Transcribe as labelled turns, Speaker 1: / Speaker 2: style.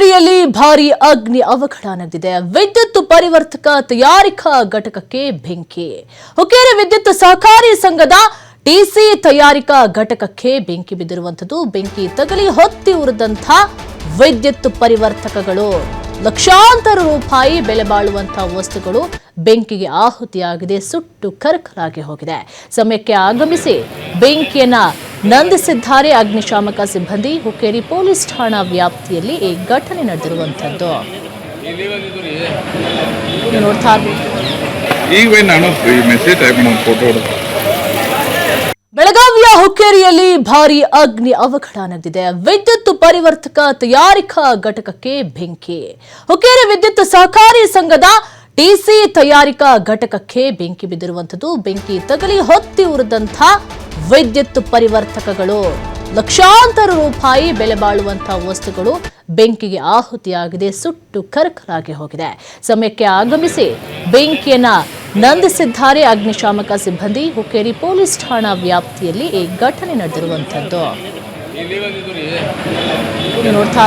Speaker 1: ಹುಕ್ಕೇರಿಯಲ್ಲಿ ಭಾರಿ ಅಗ್ನಿ ಅವಘಡ ನಡೆದಿದೆ. ವಿದ್ಯುತ್ ಪರಿವರ್ತಕ ತಯಾರಿಕಾ ಘಟಕಕ್ಕೆ ಬೆಂಕಿ. ಹುಕ್ಕೇರಿ ವಿದ್ಯುತ್ ಸಹಕಾರಿ ಸಂಘದ ಟಿಸಿ ತಯಾರಿಕಾ ಘಟಕಕ್ಕೆ ಬೆಂಕಿ ಬಿದ್ದಿರುವಂಥದ್ದು. ಬೆಂಕಿ ತಗಲಿ ಹೊತ್ತಿ ಉರಿದಂಥ ವಿದ್ಯುತ್ ಪರಿವರ್ತಕಗಳು. ಲಕ್ಷಾಂತರ ರೂಪಾಯಿ ಬೆಲೆ ಬಾಳುವಂತಹ ವಸ್ತುಗಳು ಬೆಂಕಿಗೆ ಆಹುತಿಯಾಗಿದೆ. ಸುಟ್ಟು ಕರಕಲಾಗಿ ಹೋಗಿದೆ. ಸಮಯಕ್ಕೆ ಆಗಮಿಸಿ ಬೆಂಕಿಯನ್ನ ನಂದಿಸಿದ್ದಾರೆ ಅಗ್ನಿಶಾಮಕ ಸಿಬ್ಬಂದಿ. ಹುಕ್ಕೇರಿ ಪೊಲೀಸ್ ಠಾಣಾ ವ್ಯಾಪ್ತಿಯಲ್ಲಿ ಈ ಘಟನೆ ನಡೆದಿರುವಂಥದ್ದು. ನೋಡ್ತಾ ಬೆಳಗಾವಿಯ ಹುಕ್ಕೇರಿಯಲ್ಲಿ ಭಾರಿ ಅಗ್ನಿ ಅವಘಡ ನಡೆದಿದೆ. ವಿದ್ಯುತ್ ಪರಿವರ್ತಕ ತಯಾರಿಕಾ ಘಟಕಕ್ಕೆ ಬೆಂಕಿ. ಹುಕ್ಕೇರಿ ವಿದ್ಯುತ್ ಸಹಕಾರಿ ಸಂಘದ ಟಿಸಿ ತಯಾರಿಕಾ ಘಟಕಕ್ಕೆ ಬೆಂಕಿ ಬಿದ್ದಿರುವಂಥದ್ದು. ಬೆಂಕಿ ತಗಲಿ ಹೊತ್ತಿ ಉರಿದಂಥ ವಿದ್ಯುತ್ ಪರಿವರ್ತಕಗಳು ಲಕ್ಷಾಂತರ ರೂಪಾಯಿ ಬೆಲೆ ಬಾಳುವಂತಹ ವಸ್ತುಗಳು ಬೆಂಕಿಗೆ ಆಹುತಿಯಾಗಿದೆ, ಸುಟ್ಟು ಕರಕಲಾಗಿ ಹೋಗಿದೆ. ಸಮಯಕ್ಕೆ ಆಗಮಿಸಿ ಬೆಂಕಿಯನ್ನ ನಂದಿಸಿದ್ದಾರೆ ಅಗ್ನಿಶಾಮಕ ಸಿಬ್ಬಂದಿ. ಹುಕ್ಕೇರಿ ಪೊಲೀಸ್ ಠಾಣಾ ವ್ಯಾಪ್ತಿಯಲ್ಲಿ ಈ ಘಟನೆ ನಡೆದಿರುವಂಥದ್ದು. ನೋಡ್ತಾ